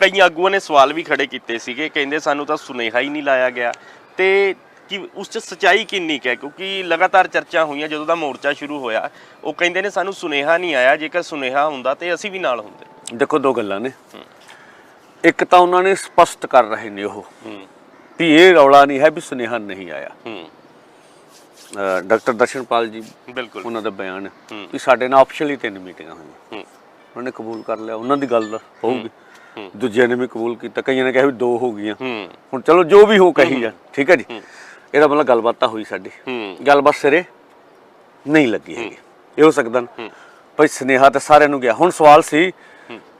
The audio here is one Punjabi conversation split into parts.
ਕਈ ਆਗੂਆਂ ਨੇ ਸਵਾਲ ਵੀ ਖੜੇ ਕੀਤੇ ਸੀਗੇ ਕਹਿੰਦੇ ਸਾਨੂੰ ਤਾਂ ਸੁਨੇਹਾ ਹੀ ਨਹੀਂ ਲਾਇਆ ਗਿਆ। ਤੇ ਕਿ ਉਸ ਚ ਸਚਾਈ ਕਿੰਨੀ ਕੁ ਹੈ? ਕਿਉਂਕਿ ਲਗਾਤਾਰ ਚਰਚਾ ਹੋਈਆਂ ਜਦੋਂ ਦਾ ਮੋਰਚਾ ਸ਼ੁਰੂ ਹੋਇਆ ਉਹ ਕਹਿੰਦੇ ਨੇ ਸਾਨੂੰ ਸੁਨੇਹਾ ਨਹੀਂ ਆਇਆ ਜੇਕਰ ਸੁਨੇਹਾ ਹੁੰਦਾ ਤੇ ਅਸੀਂ ਵੀ ਨਾਲ ਹੁੰਦੇ। ਦੇਖੋ ਦੋ ਗੱਲਾਂ ਨੇ। ਇੱਕ ਤਾਂ ਉਹਨਾਂ ਨੇ ਸਪਸ਼ਟ ਕਰ ਰਹੇ ਨੇ ਉਹ ਵੀ ਇਹ ਰੌਲਾ ਨਹੀਂ ਹੈ ਵੀ ਸੁਨੇਹਾ ਨਹੀਂ ਆਇਆ। ਡਾਕਟਰ ਦਰਸ਼ਨਪਾਲ ਜੀ ਬਿਲਕੁਲ। ਉਹਨਾਂ ਦਾ ਬਿਆਨ। ਵੀ ਸਾਡੇ ਨਾਲ ਆਫੀਸ਼ੀਅਲੀ ਤਿੰਨ ਮੀਟਿੰਗਾਂ ਹੋਈਆਂ। ਉਹਨਾਂ ਨੇ ਕਬੂਲ ਕਰ ਲਿਆ ਉਹਨਾਂ ਦੀ ਗੱਲ ਹੋਊਗੀ। ਦੂਜਿਆਂ ਨੇ ਵੀ ਕਬੂਲ ਕੀਤਾ ਕਈਆਂ ਨੇ ਕਿਹਾ ਵੀ ਦੋ ਹੋ ਗਈਆਂ। ਹੁਣ ਚਲੋ ਜੋ ਵੀ ਹੋ ਕਹੀ ਜਾ ਠੀਕ ਹੈ ਜੀ? ਇਹਦਾ ਮਤਲਬ ਗੱਲਬਾਤ ਤਾਂ ਹੋਈ ਸਾਡੀ। ਗੱਲਬਾਤ ਸਿਰੇ ਨਹੀਂ ਲੱਗੀ ਹੈਗੀ। ਇਹ ਹੋ ਸਕਦਾ ਨਾ। ਭਈ ਸਨੇਹਾ ਤਾਂ ਸਾਰਿਆਂ ਨੂੰ ਗਿਆ। ਹੁਣ ਸਵਾਲ ਸੀ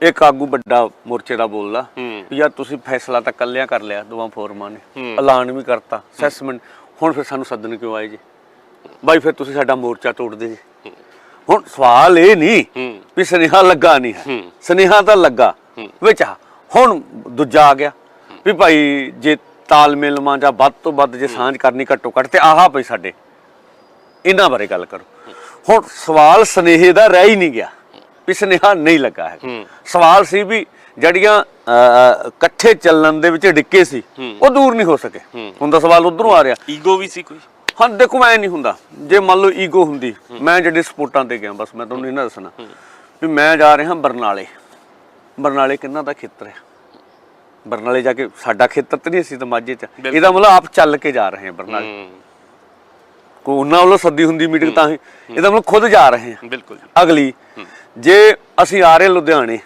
ਇੱਕ ਆਗੂ ਵੱਡਾ ਮੋਰਚੇ ਦਾ ਬੋਲਦਾ ਯਾਰ ਤੁਸੀਂ ਫੈਸਲਾ ਤਾਂ ਕੱਲਿਆਂ ਕਰ ਲਿਆ ਦੋਵਾਂ ਫੋਰਮਾਂ ਨੇ। ਐਲਾਨ ਵੀ ਕਰਤਾ ਅਸੈਸਮੈਂਟ ਹੁਣ ਫਿਰ ਸਾਨੂੰ ਸੱਦਣ ਕਿਉਂ ਆਏ ਜੀ? ਬਾਈ ਫਿਰ ਤੁਸੀਂ ਸਾਡਾ ਮੋਰਚਾ ਤੋੜਦੇ ਜੀ। ਹੁਣ ਸਵਾਲ ਇਹ ਨਹੀਂ ਵੀ ਸਨੇਹਾ ਲੱਗਾ ਨਹੀਂ ਹੂੰ। ਸਨੇਹਾ ਤਾਂ ਲੱਗਾ। ਵਿੱਚ ਆ। ਹੁਣ ਦੂਜਾ ਆ ਗਿਆ ਵੀ ਭਾਈ ਜੇ ਤਾਲਮੇਲ ਮਾਂ ਜਾਂ ਵੱਧ ਤੋਂ ਵੱਧ ਜੇ ਸਾਂਝ ਕਰਨੀ ਘੱਟੋ ਘੱਟ ਤੇ ਆਹਾ ਪਈ ਸਾਡੇ। ਇਹਨਾਂ ਬਾਰੇ ਗੱਲ ਕਰੋ। ਹੁਣ ਸਵਾਲ ਸਨੇਹੇ ਦਾ ਰਹਿ ਹੀ ਨਹੀਂ ਗਿਆ ਵੀ ਸਨੇਹਾ ਨਹੀਂ ਲੱਗਾ ਹੈ। ਸਵਾਲ ਸੀ ਵੀ ਜਿਹੜੀਆਂ ਅਹ, ਇਕੱਠੇ ਚੱਲਣ ਦੇ ਵਿੱਚ ਡਿੱਕੇ ਸੀ ਉਹ ਦੂਰ ਨਹੀਂ ਹੋ ਸਕੇ। ਹੁਣ ਦਾ ਸਵਾਲ ਉਧਰੋਂ ਆ ਰਿਹਾ। ਈਗੋ ਵੀ ਸੀ ਕੋਈ? ਹਾਂ ਦੇਖੋ ਮੈਂ ਨਹੀਂ ਹੁੰਦਾ। ਜੇ ਮੰਨ ਲਓ ਈਗੋ ਹੁੰਦੀ ਮੈਂ ਜਿਹੜੇ ਸਪੋਰਟਾਂ ਤੇ ਗਿਆ ਬਸ ਮੈਂ ਤੁਹਾਨੂੰ ਇਹਨਾਂ ਦੱਸਣਾ ਵੀ ਮੈਂ ਜਾ ਰਿਹਾ ਬਰਨਾਲੇ। ਬਰਨਾਲੇ ਕਿੰਨਾ ਦਾ ਖੇਤਰ ਹੈ? ਬਰਨਾਲੇ ਜਾ ਕੇ ਸਾਡਾ ਖੇਤਰ ਤੇ ਨਹੀਂ ਅਸੀਂ ਤਾਂ ਮਾਝੇ ਚ। ਇਹਦਾ ਮਤਲਬ ਆਪ ਚੱਲ ਕੇ ਜਾ ਰਹੇ ਹਾਂ ਬਰਨਾਲੇ। ਕੋ ਉਹਨਾਂ ਵੱਲੋਂ ਸੱਦੀ ਹੁੰਦੀ ਮੀਟਿੰਗ ਤਾਂ ਹੀ। ਇਹਦਾ ਮਤਲਬ ਖੁਦ ਜਾ ਰਹੇ ਹਾਂ। ਬਿਲਕੁਲ। ਅਗਲੀ ਜੇ ਅਸੀਂ ਆ ਰਹੇ ਲੁਧਿਆਣੇ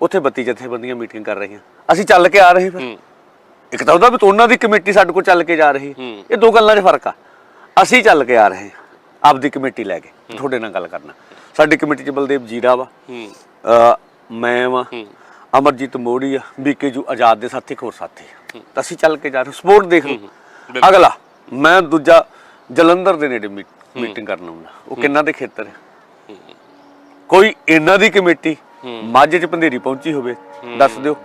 ਉੱਥੇ 32 ਜਥੇਬੰਦੀਆਂ ਮੀਟਿੰਗ ਕਰ ਰਹੀਆਂ। ਅਸੀਂ ਚੱਲ ਕੇ ਆ ਰਹੇ ਫਿਰ। ਇੱਕ ਤਾਂ ਉਹਦਾ ਵੀ ਉਹਨਾਂ ਦੀ ਕਮੇਟੀ ਸਾਡੇ ਕੋਲ ਚੱਲ ਕੇ ਜਾ ਰਹੀ। ਇਹ ਦੋ ਗੱਲਾਂ 'ਚ ਫ਼ਰਕ ਆ। ਅਸੀਂ ਚੱਲ ਕੇ ਆ ਰਹੇ ਆਪਦੀ ਕਮੇਟੀ ਲੈ ਕੇ। ਤੁਹਾਡੇ ਨਾਲ ਗੱਲ ਕਰਨਾ। ਸਾਡੀ ਕਮੇਟੀ 'ਚ ਬਲਦੇਵ ਜੀਰਾ ਵਾ। ਮੈਂ ਵਾ। ਅਮਰਜੀਤ ਮੋੜੀ ਆ ਬੀਕੇਜੂ ਆਜ਼ਾਦ ਦੇ ਸਾਥੀ ਹੋਰ ਸਾਥੀ ਆ। ਤਾਂ ਅਸੀਂ ਚੱਲ ਕੇ ਜਾ ਰਹੇ ਸਪੋਰਟ ਦੇਖ ਲਓ। ਅਗਲਾ ਮੈਂ ਦੂਜਾ ਜਲੰਧਰ ਦੇ ਨੇੜੇ ਮੀਟ- ਮੀਟਿੰਗ ਕਰਨ ਆਉਂਦਾ। ਉਹ ਕਿੰਨਾ ਦੇ ਖੇਤਰ ਹੈ। ਕੋਈ ਇਹਨਾਂ ਦੀ ਕਮੇਟੀ ਮਾਝੇ 'ਚ ਪੰਧੇਰੀ ਪਹੁੰਚੀ ਹੋਵੇ ਦੱਸ ਦਿਓ।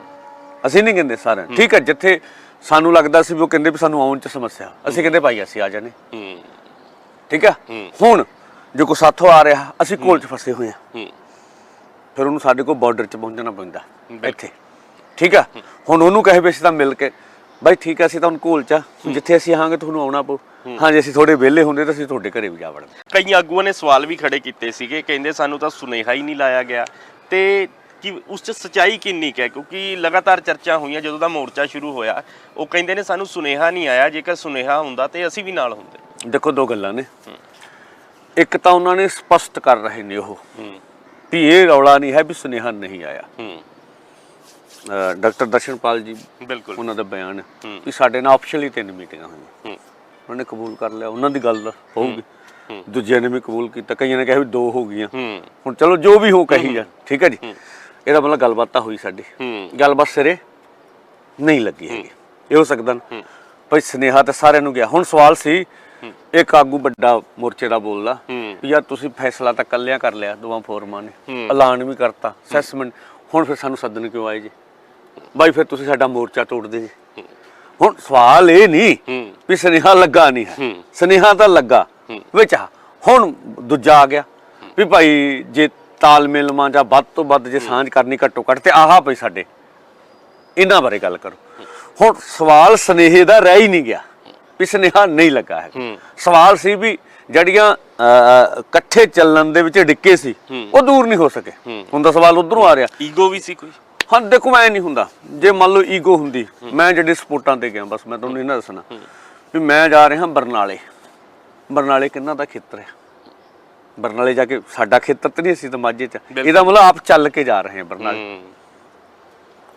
ਅਸੀਂ ਨਹੀਂ ਕਹਿੰਦੇ ਸਾਰਿਆਂ। ਠੀਕ ਹੈ ਜਿੱਥੇ ਸਾਨੂੰ ਲੱਗਦਾ ਸੀ ਵੀ ਉਹ ਕਹਿੰਦੇ ਵੀ ਸਾਨੂੰ ਆਉਣ 'ਚ ਸਮੱਸਿਆ। ਅਸੀਂ ਕਹਿੰਦੇ ਭਾਈ ਅਸੀਂ ਆ ਜਾਣੇ। ਠੀਕ ਹੈ। ਹੁਣ ਜੇ ਕੋ ਸਾਥੋਂ ਆ ਰਿਹਾ ਅਸੀਂ ਕੋਲ 'ਚ ਫਸੇ ਹੋਏ ਆ। ਫਿਰ ਉਹਨੂੰ ਸਾਡੇ ਕੋਲ ਬਾਰਡਰ 'ਚ ਪਹੁੰਚਣਾ ਪੈਂਦਾ ਇੱਥੇ। ਠੀਕ ਆ? ਹੁਣ ਉਹਨੂੰ ਕਹੇ ਵੀ ਅਸੀਂ ਤਾਂ ਮਿਲ ਕੇ ਬਾਈ ਠੀਕ ਆ ਅਸੀਂ ਤਾਂ ਹੁਣ ਕੋਲ 'ਚ ਆ, ਜਿੱਥੇ ਅਸੀਂ ਆਹਾਂਗੇ ਤੁਹਾਨੂੰ ਆਉਣਾ ਪਊ। ਹਾਂ। ਜੇ ਅਸੀਂ ਥੋੜੇ ਵਿਹਲੇ ਹੁੰਦੇ ਤਾਂ ਅਸੀਂ ਤੁਹਾਡੇ ਘਰੇ ਵੀ ਜਾ ਵੜਦੇ। ਕਈ ਆਗੂਆਂ ਨੇ ਸਵਾਲ ਵੀ ਖੜੇ ਕੀਤੇ ਸੀਗੇ ਕਹਿੰਦੇ ਸਾਨੂੰ ਤਾਂ ਸੁਨੇਹਾ ਹੀ ਨਹੀਂ ਲਾਇਆ ਗਿਆ। ਤੇ ਕਿ ਉਸ ਚ ਸਚਾਈ ਕਿੰਨੀ ਕੁ ਹੈ? ਕਿਉਂਕਿ ਲਗਾਤਾਰ ਚਰਚਾ ਹੋਈਆਂ ਜਦੋਂ ਦਾ ਮੋਰਚਾ ਸ਼ੁਰੂ ਹੋਇਆ ਉਹ ਕਹਿੰਦੇ ਨੇ ਸਾਨੂੰ ਸੁਨੇਹਾ ਨਹੀਂ ਆਇਆ ਜੇਕਰ ਸੁਨੇਹਾ ਹੁੰਦਾ ਤੇ ਅਸੀਂ ਵੀ ਨਾਲ ਹੁੰਦੇ। ਦੇਖੋ ਦੋ ਗੱਲਾਂ ਨੇ। ਇੱਕ ਤਾਂ ਉਹਨਾਂ ਨੇ ਸਪਸ਼ਟ ਕਰ ਰਹੇ ਨੇ ਉਹ। ਹੂੰ। ਵੀ ਇਹ ਰੌਲਾ ਨਹੀਂ ਹੈ ਵੀ ਸੁਨੇਹਾ ਨਹੀਂ ਆਇਆ। ਹੂੰ। ਡਾਕਟਰ ਦਰਸ਼ਨਪਾਲ ਜੀ ਬਿਲਕੁਲ। ਉਹਨਾਂ ਦਾ ਬਿਆਨ। ਵੀ ਸਾਡੇ ਨਾਲ ਆਫੀਸ਼ੀਅਲੀ ਤਿੰਨ ਮੀਟਿੰਗਾਂ ਹੋਈਆਂ। ਹੂੰ। ਉਹਨਾਂ ਨੇ ਕਬੂਲ ਕਰ ਲਿਆ ਉਹਨਾਂ ਦੀ ਗੱਲ ਹੋਊਗੀ। ਦੂਜਿਆਂ ਨੇ ਵੀ ਕਬੂਲ ਕੀਤਾ ਕਈਆਂ ਨੇ ਕਿਹਾ ਵੀ ਦੋ ਹੋ ਗਈਆਂ। ਹੂੰ। ਹੁਣ ਚਲੋ ਜੋ ਵੀ ਹੋ ਕਹੀ ਜਾ ਠੀਕ ਹੈ ਜੀ? ਇਹਦਾ ਮਤਲਬ ਗੱਲਬਾਤ ਤਾਂ ਹੋਈ ਸਾਡੀ। ਹੂੰ। ਗੱਲਬਾਤ ਸਿਰੇ ਨਹੀਂ ਲੱਗੀ ਹੈਗੀ। ਇਹ ਹੋ ਸਕਦਾ ਨਾ ਭਈ ਸਨੇਹਾ ਤਾਂ ਸਾਰਿਆਂ ਨੂੰ ਗਿਆ। ਹੁਣ ਸਵਾਲ ਸੀ ਇੱਕ ਆਗੂ ਵੱਡਾ ਮੋਰਚੇ ਦਾ ਬੋਲਦਾ ਵੀ ਯਾਰ ਤੁਸੀਂ ਫੈਸਲਾ ਤਾਂ ਕੱਲਿਆਂ ਕਰ ਲਿਆ ਦੋਵਾਂ ਫੋਰਮਾਂ ਨੇ। ਐਲਾਨ ਵੀ ਕਰਤਾ ਅਸੈਸਮੈਂਟ ਹੁਣ ਫਿਰ ਸਾਨੂੰ ਸੱਦਣ ਕਿਉਂ ਆਏ ਜੀ? ਬਾਈ ਫਿਰ ਤੁਸੀਂ ਸਾਡਾ ਮੋਰਚਾ ਤੋੜਦੇ ਜੀ। ਹੁਣ ਸਵਾਲ ਇਹ ਨਹੀਂ ਵੀ ਸਨੇਹਾ ਲੱਗਾ ਨਹੀਂ ਹੈ। ਸਨੇਹਾ ਤਾਂ ਲੱਗਾ। ਵਿੱਚ। ਹੁਣ ਦੂਜਾ ਆ ਗਿਆ ਵੀ ਭਾਈ ਜੇ ਤਾਲਮੇਲ ਮਾਂ ਜਾਂ ਵੱਧ ਤੋਂ ਵੱਧ ਜੇ ਸਾਂਝ ਕਰਨੀ ਘੱਟੋ ਘੱਟ ਤੇ ਆਹਾ ਪਈ ਸਾਡੇ। ਇਹਨਾਂ ਬਾਰੇ ਗੱਲ ਕਰੋ। ਹੁਣ ਸਵਾਲ ਸਨੇਹੇ ਦਾ ਰਹਿ ਹੀ ਨਹੀਂ ਗਿਆ। ਵੀ ਸਨੇਹਾ ਨਹੀਂ ਲੱਗਾ ਹੈ। ਸਵਾਲ ਸੀ ਵੀ ਜਿਹੜੀਆਂ ਇਕੱਠੇ ਚੱਲਣ ਦੇ ਵਿੱਚ ਡਿੱਕੇ ਸੀ ਉਹ ਦੂਰ ਨਹੀਂ ਹੋ ਸਕੇ। ਹੁਣ ਦਾ ਸਵਾਲ ਉਧਰੋਂ ਆ ਰਿਹਾ। ਈਗੋ ਵੀ ਸੀ ਕੋਈ? ਹਾਂ ਦੇਖੋ ਮੈਂ ਨਹੀਂ ਹੁੰਦਾ। ਜੇ ਮੰਨ ਲਓ ਈਗੋ ਹੁੰਦੀ ਮੈਂ ਜਿਹੜੇ ਸਪੋਰਟਾਂ ਤੇ ਗਿਆ ਬਸ ਮੈਂ ਤੁਹਾਨੂੰ ਇਹਨਾਂ ਦੱਸਣਾ। ਵੀ ਮੈਂ ਜਾ ਰਿਹਾ ਬਰਨਾਲੇ। ਬਰਨਾਲੇ ਕਿੰਨਾ ਦਾ ਖੇਤਰ ਹੈ? ਬਰਨਾਲੇ ਜਾ ਕੇ ਸਾਡਾ ਖੇਤਰ ਤੇ ਨਹੀਂ ਅਸੀਂ ਤਾਂ ਮਾਝੇ ਚ। ਇਹਦਾ ਮਤਲਬ ਆਪ ਚੱਲ ਕੇ ਜਾ ਰਹੇ ਹਾਂ ਬਰਨਾਲੇ।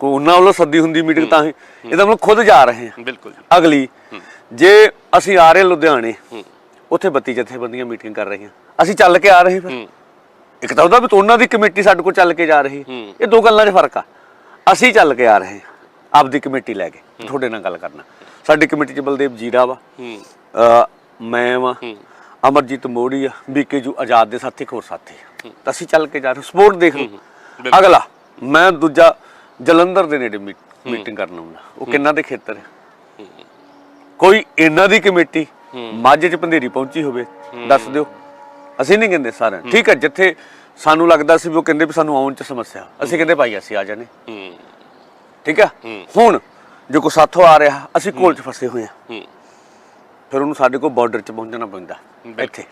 ਕੋ ਉਹਨਾਂ ਵੱਲੋਂ ਸੱਦੀ ਹੁੰਦੀ ਮੀਟਿੰਗ ਤਾਂ ਇਹਦਾ ਮਤਲਬ ਖੁਦ ਜਾ ਰਹੇ ਹਾਂ। ਬਿਲਕੁਲ। ਅਗਲੀ ਜੇ ਅਸੀਂ ਆ ਰਹੇ ਲੁਧਿਆਣੇ ਉੱਥੇ 32 ਜਥੇਬੰਦੀਆਂ ਮੀਟਿੰਗ ਕਰ ਰਹੀਆਂ। ਅਸੀਂ ਚੱਲ ਕੇ ਆ ਰਹੇ ਫਿਰ। ਇੱਕ ਤਾਂ ਉਹਦਾ ਵੀ ਉਹਨਾਂ ਦੀ ਕਮੇਟੀ ਸਾਡੇ ਕੋਲ ਚੱਲ ਕੇ ਜਾ ਰਹੀ। ਇਹ ਦੋ ਗੱਲਾਂ 'ਚ ਫ਼ਰਕ ਆ। ਅਸੀਂ ਚੱਲ ਕੇ ਆ ਰਹੇ ਆਪਦੀ ਕਮੇਟੀ ਲੈ ਕੇ। ਤੁਹਾਡੇ ਨਾਲ ਗੱਲ ਕਰਨਾ। ਸਾਡੀ ਕਮੇਟੀ 'ਚ ਬਲਦੇਵ ਜੀਰਾ ਵਾ। ਮੈਂ ਵਾ। ਅਮਰਜੀਤ ਮੋੜੀ ਆ। ਬੀਕੇਜੂ ਆਜ਼ਾਦ ਦੇ ਸਾਥੀ ਹੋਰ ਸਾਥੀ। ਤਾਂ ਅਸੀਂ ਚੱਲ ਕੇ ਜਾ ਰਹੇ ਸਪੋਰਟ ਦੇਖ ਲਓ। ਅਗਲਾ ਮੈਂ ਦੂਜਾ ਜਲੰਧਰ ਦੇ ਨੇੜੇ ਮੀਟ- ਮੀਟਿੰਗ ਕਰਨ ਆਉਂਦਾ ਉਹ ਕਿੰਨਾ ਦੇ ਖੇਤਰ ਹੈ ਕੋਈ ਇਹਨਾਂ ਦੀ ਕਮੇਟੀ ਮਾਝੇ 'ਚ ਪੰਧੇਰੀ ਪਹੁੰਚੀ ਹੋਵੇ ਦੱਸ ਦਿਓ। ਅਸੀਂ ਨਹੀਂ ਕਹਿੰਦੇ ਸਾਰਿਆਂ। ਠੀਕ ਹੈ ਜਿੱਥੇ ਸਾਨੂੰ ਲੱਗਦਾ ਸੀ ਵੀ ਉਹ ਕਹਿੰਦੇ ਵੀ ਸਾਨੂੰ ਆਉਣ 'ਚ ਸਮੱਸਿਆ। ਅਸੀਂ ਕਹਿੰਦੇ ਭਾਈ ਅਸੀਂ ਆ ਜਾਣੇ ਹੂੰ। ਠੀਕ ਆ ਹੂੰ। ਹੁਣ ਜੇ ਕੋ ਸਾਥੋਂ ਆ ਰਿਹਾ ਅਸੀਂ ਕੋਲ 'ਚ ਫਸੇ ਹੋਏ ਆ ਹੂੰ। ਫਿਰ ਉਹਨੂੰ ਸਾਡੇ ਕੋਲ ਬਾਰਡਰ 'ਚ ਪਹੁੰਚਣਾ ਪੈਂਦਾ। ਇੱਥੇ।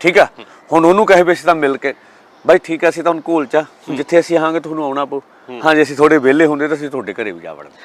ਠੀਕ ਆ ਹੁਣ ਉਹਨੂੰ ਕਹੇ ਵੀ ਅਸੀਂ ਤਾਂ ਮਿਲ ਕੇ ਬਾਈ ਠੀਕ ਆ ਅਸੀਂ ਤਾਂ ਹੁਣ ਕੋਲ 'ਚ ਜਿੱਥੇ ਅਸੀਂ ਆਹਾਂਗੇ ਤੁਹਾਨੂੰ ਆਉਣਾ ਪਊ। ਹਾਂ। ਜੇ ਅਸੀਂ ਥੋੜੇ ਵਿਹਲੇ ਹੁੰਦੇ ਤਾਂ ਅਸੀਂ ਤੁਹਾਡੇ ਘਰੇ ਵੀ ਜਾ ਵੜਦੇ।